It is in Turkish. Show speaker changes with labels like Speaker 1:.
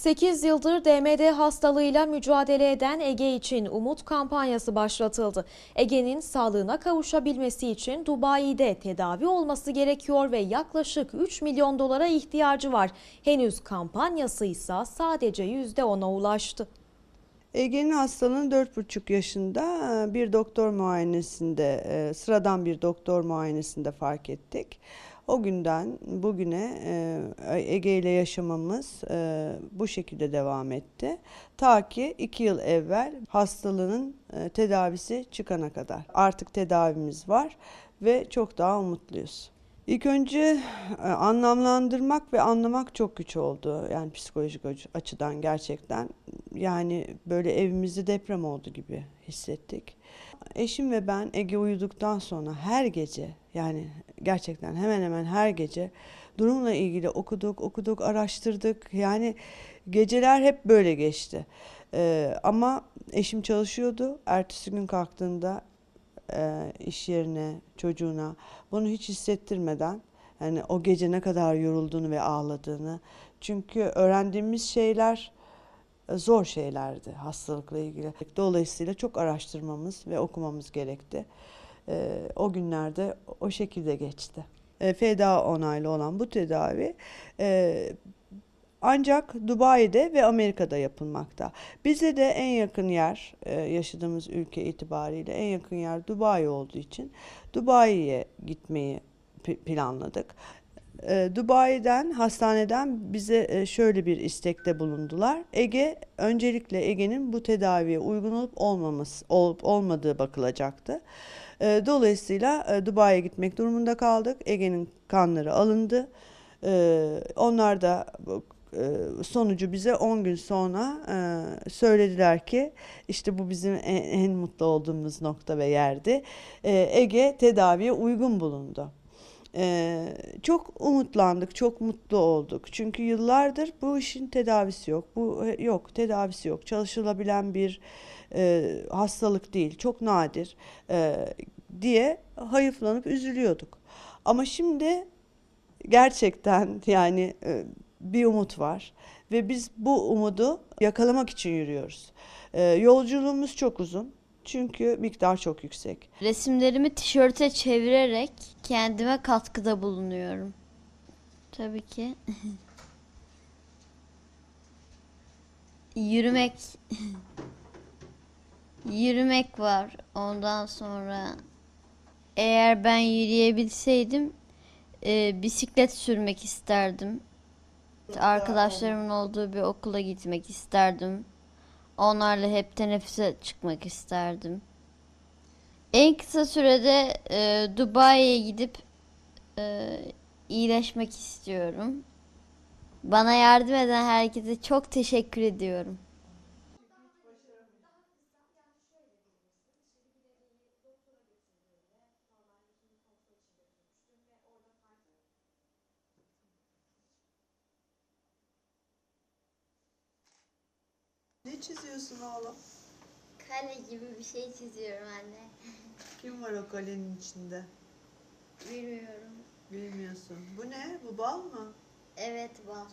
Speaker 1: 8 yıldır DMD hastalığıyla mücadele eden Ege için umut kampanyası başlatıldı. Ege'nin sağlığına kavuşabilmesi için Dubai'de tedavi olması gerekiyor ve yaklaşık 3 milyon dolara ihtiyacı var. Henüz kampanyası ise sadece %10'a ulaştı.
Speaker 2: Ege'nin hastalığını 4,5 yaşında e, bir doktor muayenesinde, e, sıradan bir doktor muayenesinde fark ettik. O günden bugüne e, Ege ile yaşamamız bu şekilde devam etti. Ta ki 2 yıl evvel hastalığın e, tedavisi çıkana kadar. Artık tedavimiz var ve çok daha umutluyuz. İlk önce anlamlandırmak ve anlamak çok güç oldu. Yani psikolojik aç- açıdan gerçekten. Yani böyle evimizde deprem oldu gibi hissettik. Eşim ve ben Ege uyuduktan sonra her gece yani gerçekten hemen hemen her gece durumla ilgili okuduk, okuduk, araştırdık. Yani geceler hep böyle geçti. Ee, ama eşim çalışıyordu. Ertesi gün kalktığında e, iş yerine, çocuğuna bunu hiç hissettirmeden yani o gece ne kadar yorulduğunu ve ağladığını. Çünkü öğrendiğimiz şeyler zor şeylerdi hastalıkla ilgili. Dolayısıyla çok araştırmamız ve okumamız gerekti. E, O günlerde o şekilde geçti. E, FDA onaylı olan bu tedavi e, ancak Dubai'de ve Amerika'da yapılmakta. Bize de en yakın yer e, yaşadığımız ülke itibariyle en yakın yer Dubai olduğu için Dubai'ye gitmeyi planladık. E, Dubai'den, hastaneden bize e, şöyle bir istekte bulundular. Ege, öncelikle Ege'nin bu tedaviye uygun olup olmaması, olup olmadığı bakılacaktı. E, Dolayısıyla Dubai'ye gitmek durumunda kaldık. Ege'nin kanları alındı. Onlar da sonucu bize 10 gün sonra söylediler ki işte bu bizim en, en mutlu olduğumuz nokta ve yerdi. Ege tedaviye uygun bulundu. Ee, çok umutlandık, çok mutlu olduk. Çünkü yıllardır bu işin tedavisi yok. Bu e, yok, tedavisi yok. Çalışılabilen bir e, hastalık değil, çok nadir e, diye hayıflanıp üzülüyorduk. Ama şimdi gerçekten yani e, bir umut var ve biz bu umudu yakalamak için yürüyoruz. E, yolculuğumuz çok uzun. Çünkü miktar çok yüksek.
Speaker 3: Resimlerimi tişörte çevirerek kendime katkıda bulunuyorum. Tabii ki. Yürümek yürümek var. Ondan sonra eğer ben yürüyebilseydim e, bisiklet sürmek isterdim. Arkadaşlarımın olduğu bir okula gitmek isterdim. Onlarla hep teneffüse çıkmak isterdim. En kısa sürede e, Dubai'ye gidip e, iyileşmek istiyorum. Bana yardım eden herkese çok teşekkür ediyorum.
Speaker 2: Ne çiziyorsun oğlum?
Speaker 3: Kale gibi bir şey çiziyorum anne.
Speaker 2: Kim var o kalenin içinde?
Speaker 3: Bilmiyorum.
Speaker 2: Bilmiyorsun. Bu ne? Bu bal mı?
Speaker 3: Evet bal.